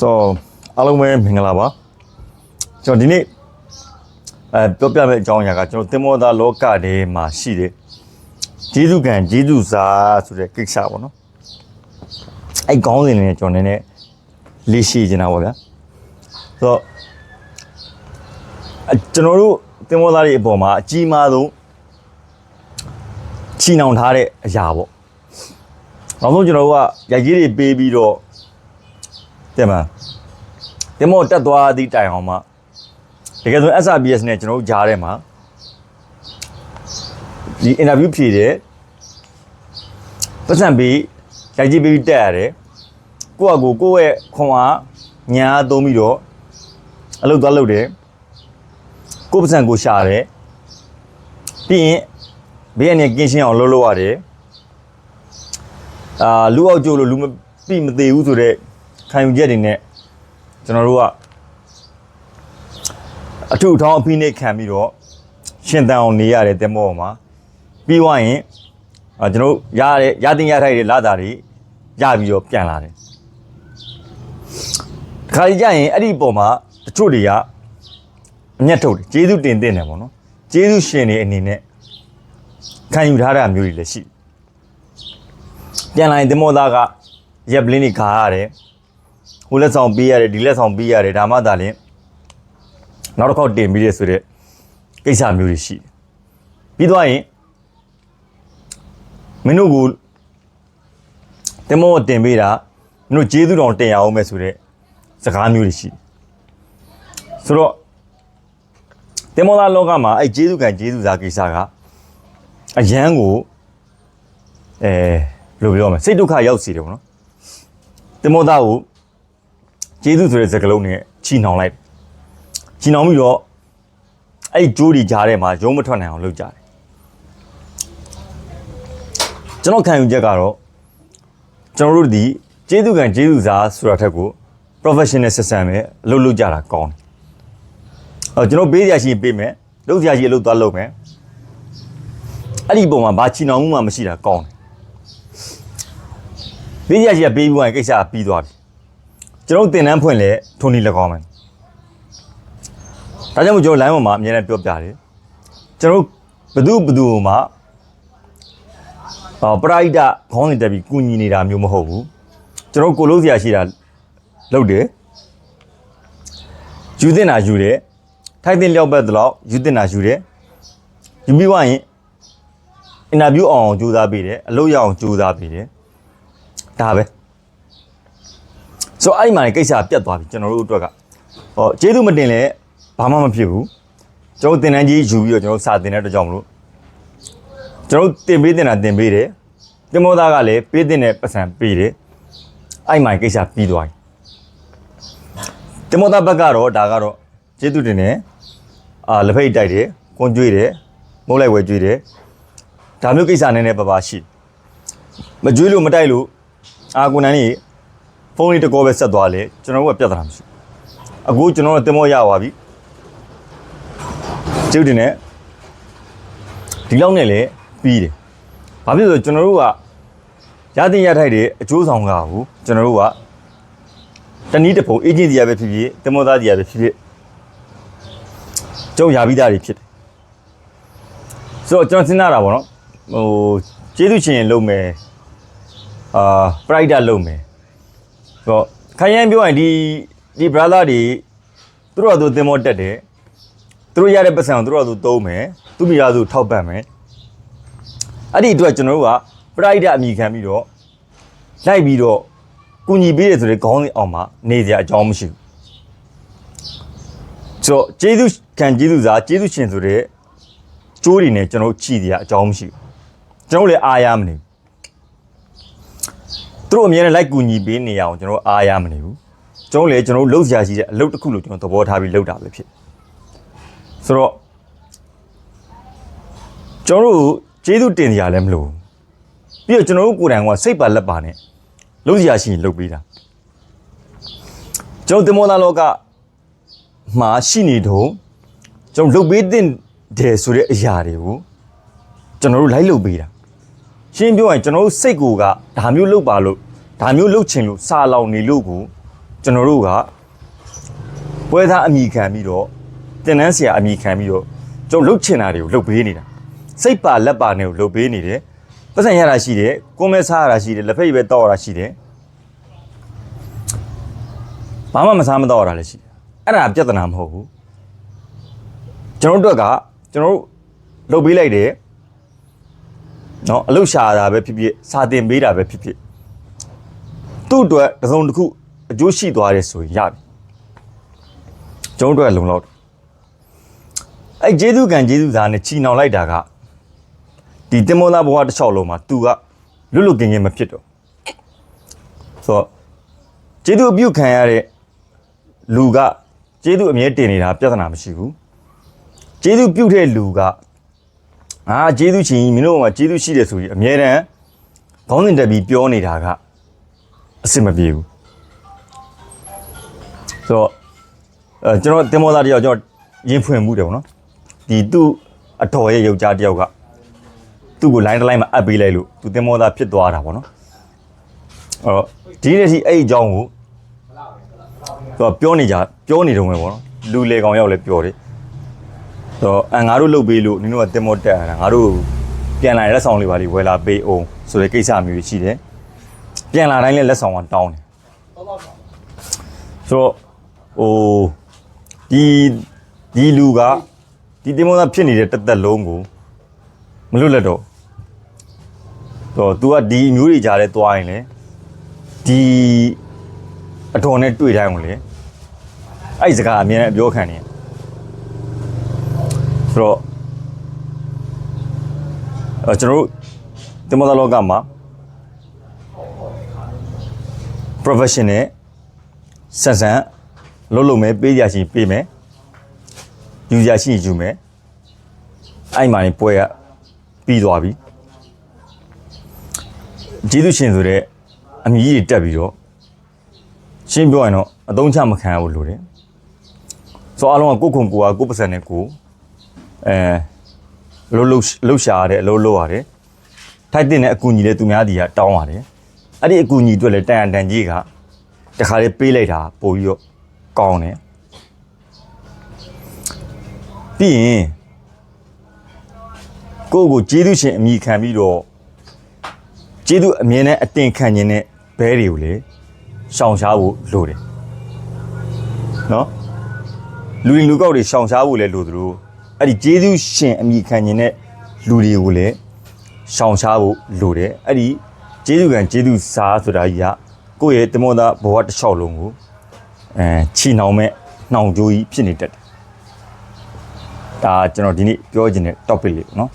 ဆိုအားလုံးပဲမင်္ဂလာပါကျွန်တော်ဒီနေ့အဲပြောပြမယ့်အကြောင်းအရာကကျွန်တော်တင်မောသားလောကထဲမှာရှိတဲ့ဂျေဇုကံဂျေဇုစာဆိုတဲ့ကိစ္စပေါ့နော်အဲ့ကောင်းစဉ်လေးနဲ့ကျွန်တော်နည်းနည်းလေးရှိနေတာပေါ့ဗျာဆိုတော့အကျွန်တော်တို့တင်မောသားတွေအပေါ်မှာအကြီးမားဆုံးချီနှောင်ထားတဲ့အရာပေါ့နောက်ဆုံးကျွန်တော်တို့ကရိုက်ကြီးတွေပေးပြီးတော့ တဲ့မှာတင်မောတက်သွားသည့်တိုင်အောင်မှတကယ်ဆို SRBS နဲ့ကျွန်တော်တို့ကြားထဲမှာဒီ interview ဖြေတယ်ပတ်စံပြီးရိုက်ကြီးပေးပြီးတက်ရတယ်ကိုယ့်အကူကိုယ့်ရဲ့ခွန်အားညာအားသုံးပြီးတော့အလုပ်သွားလုပ်တယ်ကိုယ့်ပတ်စံကိုရှာတယ်ပြီးရင်ဘေးကနေကင်းရှင်းအောင်လုပ်လို့ရတယ်အာလူအောက်ကျိုးလို့လူမပြမသေးဘူးဆိုတော့ ခံယူချက်တွေနဲ့ကျွန်တော်တို့ကအထုထောင်းအဖိနှိတ်ခံပြီးတော့ရှင်တန်အောင်နေရတယ်တဲမောပေါ်မှာပြီးသွားရင်အာကျွန်တော်တို့ရရရတင်ရထိုက်တဲ့လာတာတွေရပြီးတော့ပြန်လာတယ်ခါကြီးကြရင်အဲ့ဒီပုံမှာတချို့တွေကအမျက်ထုတ်တယ်ကျေးဇူးတင်တင်တယ်ပေါ့နော်ကျေးဇူးရှင်တွေအနေနဲ့ခံယူထားတာမျိုးတွေလည်းရှိတယ်ပြန်လာရင်တင်မောသားကရက်ပလင်းတွေခါရတယ် ဟိုလက်ဆောင်ပေးရတယ်ဒီလက်ဆောင်ပေးရတယ်ဒါမှသာလျှင်နောက်တစ်ခေါက်တင်ပြီးရဆိုတဲ့ကိစ္စမျိုးတွေရှိတယ်ပြီးသွားရင်မင်းတို့ကိုတင်မောတင်ပေးတာမင်းတို့ကျေးဇူးတော်တင်ရအောင်မယ်ဆိုတဲ့စကားမျိုးတွေရှိတယ်ဆိုတော့တင်မောသားလောကမှာအဲ့ကျေးဇူးကံကျေးဇူးစားကိစ္စကအရန်ကိုအဲဘယ်လိုပြောမလဲစိတ်ဒုက္ခရောက်စီတယ်ပေါ့နော်တင်မောသားကို ကျေးဇူးဆိုတဲ့စကားလုံးနဲ့ချီနှောင်လိုက်ချီနှောင်ပြီးတော့အဲ့ဒီကြိုးဒီကြားထဲမှာရုံးမထွက်နိုင်အောင်လုပ်ကြတယ်ကျွန်တော်ခံယူချက်ကတော့ကျွန်တော်တို့ဒီကျေးဇူးကံကျေးဇူးစားဆိုတာထက်ကို professional system ပဲအလုပ်လုပ်ကြတာကောင်းတယ်အော်ကျွန်တော်ပေးစရာရှိရင်ပေးမယ်လုပ်စရာရှိရင်လုပ်သွားလုပ်မယ်အဲ့ဒီပုံမှာဘာချီနှောင်မှုမှမရှိတာကောင်းတယ်ပေးစရာရှိကပေးပြီးသွားရင်ကိစ္စကပြီးသွားပြီ ကျွန်တော်တင်တန်းဖွင့်လဲထုံနေ၎င်းမယ်ဒါကြောင့်မို့ကျွန်တော် line ပေါ်မှာအများနဲ့ပြောပြတယ်ကျွန်တော်ဘသူဘသူမှာအော်ပရိုက်တာခေါင်းစဉ်တက်ပြီးကုညီနေတာမျိုးမဟုတ်ဘူးကျွန်တော်ကိုလို့စရာရှိတာလုပ်တယ်ယူတင်တာယူတယ်ထိုက်တင်လျောက်ဘက်တော့ယူတင်တာယူတယ်ယူပြီးသွားရင်အင်တာဗျူးအောင်ကြိုးစားပေးတယ်အလုပ်ရအောင်ကြိုးစားပေးတယ်ဒါပဲ ဆိုတော့အဲ့ဒီမှာလည်းကိစ္စပြတ်သွားပြီကျွန်တော်တို့အတွက်ကဟောကျေးဇူးမတင်လဲဘာမှမဖြစ်ဘူးကျွန်တော်တင်တန်းကြီးယူပြီးတော့ကျွန်တော်စာတင်တဲ့အတွက်ကြောင့်မလို့ကျွန်တော်တင်ပေးတင်တာတင်ပေးတယ်တင်မောသားကလည်းပေးတင်တဲ့ပတ်စံပေးတယ်အဲ့ဒီမှာကိစ္စပြီးသွားပြီတင်မောသားဘက်ကတော့ဒါကတော့ကျေးဇူးတင်တယ်အာလက်ဖိတ်တိုက်တယ်ကွန်ကျွေးတယ်မုတ်လိုက်ဝဲကျွေးတယ်ဒါမျိုးကိစ္စနည်းနည်းပါပါရှိမကျွေးလို့မတိုက်လို့အာကိုနန်းကြီး ဖုန်းလေးတကောပဲဆက်သွားလေကျွန်တော်တို့ကပြတ်တာမရှိအခုကျွန်တော်တို့တင်မောရပါပြီကျေးဇူးတင်တယ်ဒီလောက်နဲ့လည်းပြီးတယ်ဘာဖြစ်လို့လဲဆိုတော့ကျွန်တော်တို့ကရတဲ့ရထိုက်တဲ့အကျိုးဆောင်ကကိုကျွန်တော်တို့ကတနည်းတစ်ပုံအေဂျင့်စီရပဲဖြစ်ဖြစ်တင်မောသားစီရပဲဖြစ်ဖြစ်ကျုံရပြီးသားတွေဖြစ်တယ်ဆိုတော့ကျွန်တော်စဉ်းစားတာပေါ့နော်ဟိုကျေးဇူးရှင်လုံးမယ်အာပရိုက်တာလုံးမယ်ဆို တော့ခိုင်ရန်ပြောရင်ဒီဒီ brother တွေသူတို့ကသူတင်မောတက်တယ်သူတို့ရတဲ့ပတ်စံကိုသူတို့ကသူသုံးမယ်သူမိသားစုထောက်ပံ့မယ်အဲ့ဒီအတွက်ကျွန်တော်တို့ကပရိုက်တာအမိခံပြီးတော့လိုက်ပြီးတော့ကုညီပေးတယ်ဆိုတဲ့ခေါင်းစဉ်အောင်မှာနေစရာအကြောင်းမရှိဘူးဆိုတော့ကျေးဇူးခံကျေးဇူးစားကျေးဇူးရှင်ဆိုတဲ့ကျိုးတွေနဲ့ကျွန်တော်တို့ချီစရာအကြောင်းမရှိဘူးကျွန်တော်တို့လည်းအားရမနေဘူး သူတို့အမြဲတမ်းလိုက်ကူညီပေးနေရအောင်ကျွန်တော်တို့အားရမနေဘူးကျွန်တော်လည်းကျွန်တော်တို့လှုပ်ရှားရှိတဲ့အလုပ်တစ်ခုလို့ကျွန်တော်သဘောထားပြီးလှုပ်တာပဲဖြစ်ဆိုတော့ကျွန်တော်တို့ကျေးဇူးတင်ကြလည်းမလို့ပြီးတော့ကျွန်တော်တို့ကိုယ်တိုင်ကစိတ်ပါလက်ပါနဲ့လှုပ်ရှားရှိရင်လှုပ်ပေးတာကျွန်တော်တင်မောလာလောကမှာရှိနေတော့ကျွန်တော်လှုပ်ပေးတဲ့တယ်ဆိုတဲ့အရာတွေကိုကျွန်တော်တို့လိုက်လှုပ်ပေးတာ ရှင်းပြောရင်ကျွန်တော်တို့စိတ်ကိုကဒါမျိုးလှုပ်ပါလို့ဒါမျိုးလှုပ်ချင်လို့စာလောင်နေလို့ကိုကျွန်တော်တို့ကပွဲသားအမိခံပြီးတော့တင်နန်းဆရာအမိခံပြီးတော့ကျွန်တော်လှုပ်ချင်တာတွေကိုလှုပ်ပေးနေတာစိတ်ပါလက်ပါနဲ့ကိုလှုပ်ပေးနေတယ်ပတ်စံရတာရှိတယ်ကိုမဲစားရတာရှိတယ်လက်ဖက်ရည်ပဲတောက်ရတာရှိတယ်ဘာမှမစားမတော့ရတာလည်းရှိတယ်အဲ့ဒါပြဿနာမဟုတ်ဘူးကျွန်တော်တို့အတွက်ကကျွန်တော်တို့လှုပ်ပေးလိုက်တယ် နော်အလုရှာတာပဲဖြစ်ဖြစ်စာတင်ပေးတာပဲဖြစ်ဖြစ်သူ့အတွက်တစ်စုံတစ်ခုအကျိုးရှိသွားတယ်ဆိုရင်ရပြီကျွန်တော်တို့အတွက်လုံလောက်တယ်အဲ့ဂျေသူကန်ဂျေသူသားနဲ့ချီနှောင်လိုက်တာကဒီတင်မောသားဘဝတစ်လျှောက်လုံးမှာ तू ကလွတ်လွတ်ကင်းကင်းမဖြစ်တော့ဆိုတော့ဂျေသူအပြုတ်ခံရတဲ့လူကဂျေသူအမြဲတင်နေတာပြဿနာမရှိဘူးဂျေသူပြုတ်တဲ့လူက အာဂျေသူချင်းမင်းတို့ကဂျေသူရှိတယ်ဆိုပြီးအမြဲတမ်းခေါင်းစဉ်တက်ပြီးပြောနေတာကအစ်စ်မပြေဘူးဆိုတော့အဲကျွန်တော်တင်မောသားတယောက်ကျွန်တော်ရင်ဖွင့်မှုတယ်ဗောနော်ဒီသူ့အတော်ရဲ့ယောက်ျားတယောက်ကသူ့ကို line တစ် line မှာအပ်ပေးလိုက်လို့သူတင်မောသားဖြစ်သွားတာဗောနော်အဲ့တော့ဒီနေ့ထိအဲ့ဒီအကြောင်းကိုသူကပြောနေကြပြောနေတုံးပဲဗောနော်လူလေကောင်ရောက်လဲပြောတယ်ဆို တော့အငါတို့လုတ်ပေးလို့နင်တို့ကတင်မောတက်ရတာငါတို့ပြန်လာတဲ့လက်ဆောင်လေးပါလေးဝယ်လာပေးအောင်ဆိုတဲ့ကိစ္စမျိုးရှိတယ်ပြန်လာတိုင်းလဲလက်ဆောင်ကတောင်းတယ်ဆိုတော့ဟိုဒီဒီလူကဒီတင်မောသားဖြစ်နေတဲ့တက်တက်လုံးကိုမလွတ်လက်တော့တော့ तू ကဒီအမျိုးတွေကြားထဲသွားရင်လေဒီအတော်နဲ့တွေ့တိုင်းကိုလေအဲ့ဒီစကားအမြဲတမ်းပြောခံနေတယ် ဆိုတော့အဲကျွန်တော်တို့တင်မောသားလောကမှာ professional ဆက်ဆံလုံးလုံးမယ်ပေးကြရှိပေးမယ်ယူကြရှိယူမယ်အဲ့မှာနေပွဲကပြီးသွားပြီကျေးဇူးရှင်ဆိုတဲ့အမည်ကြီးတွေတက်ပြီးတော့ရှင်းပြောရင်တော့အသုံးချမခံရဘူးလို့တယ်ဆိုတော့အားလုံးကကိုယ့်ခုံကိုယ်ကကိုယ့်ပတ်စံနဲ့ကိုယ် အဲလှုပ်လှုပ်လှုပ်ရှားရတယ်အလုပ်လုပ်ရတယ်ထိုက်တဲ့အကူအညီလည်းသူများဒီကတောင်းရတယ်အဲ့ဒီအကူအညီအတွက်လည်းတန်ရန်တန်ကြီးကတခါလေးပေးလိုက်တာပို့ပြီးတော့ကောင်းတယ်ပြီးရင်ကိုယ့်ကိုကျေးဇူးရှင်အမိခံပြီးတော့ကျေးဇူးအမြင်နဲ့အတင်ခံခြင်းနဲ့ဘဲတွေကိုလေရှောင်ရှားဖို့လိုတယ်နော်လူရင်လူကောက်တွေရှောင်ရှားဖို့လည်းလိုသလို အဲ့ဒီကျေးဇူးရှင်အမိခံခြင်းနဲ့လူတွေကိုလည်းရှောင်ရှားဖို့လိုတယ်အဲ့ဒီကျေးဇူးကံကျေးဇူးစားဆိုတာကြီးကကိုယ့်ရဲ့တမောသားဘဝတစ်လျှောက်လုံးကိုအဲချီနှောင်မဲ့နှောင်ကြိုးကြီးဖြစ်နေတတ်တယ်ဒါကျွန်တော်ဒီနေ့ပြောချင်တဲ့ topic လေးပေါ့နော်